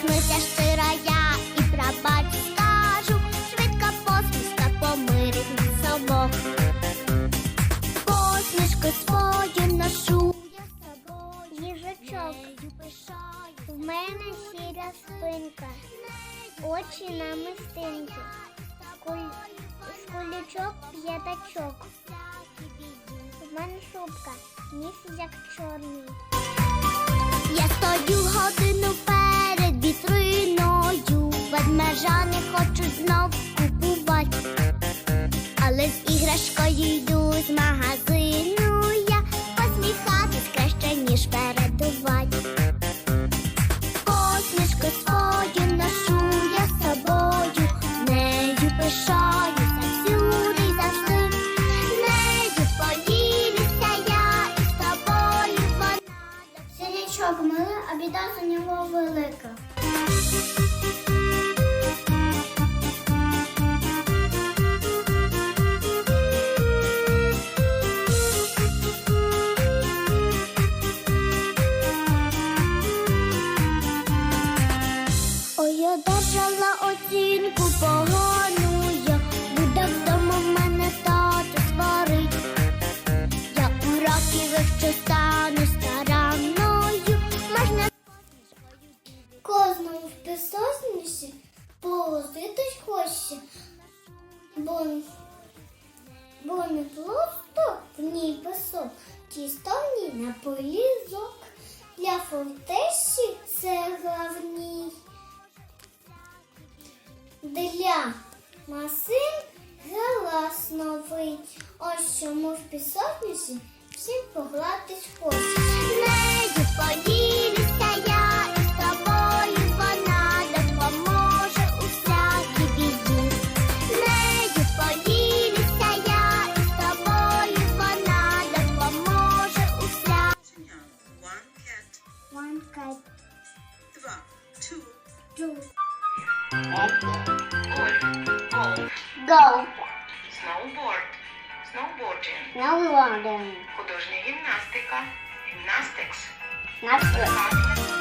Посміхнуся щиро я і пробач скажу, швидко посмішка помирить нас обох. Посмішку свою ношу я з собою. Їжачок. В мене сіра спинка, очі на мистинки. Куль... Шкулючок п'ятачок. В мене шубка, ніс як чорний. Я стою годину але з іграшкою йду з магазину. Я посміхатись краще, ніж передувати. Посмішку свою ношу я з собою, нею пишаюся всюди й завжди. Поділюся я з тобою вона. Синячок а біда за нього велика. Хочеться, бо, бо не просто в ній песок, тісто в ній на полізок. Для фортесі це главній. Для масин галас новий. Ось чому в пісочниці всім погладить поділюся One cat, Два. Two. two, Golf. Golf. go, Snowboard. Snowboarding. now London, Художня гімнастика. Gymnastics. not Катя.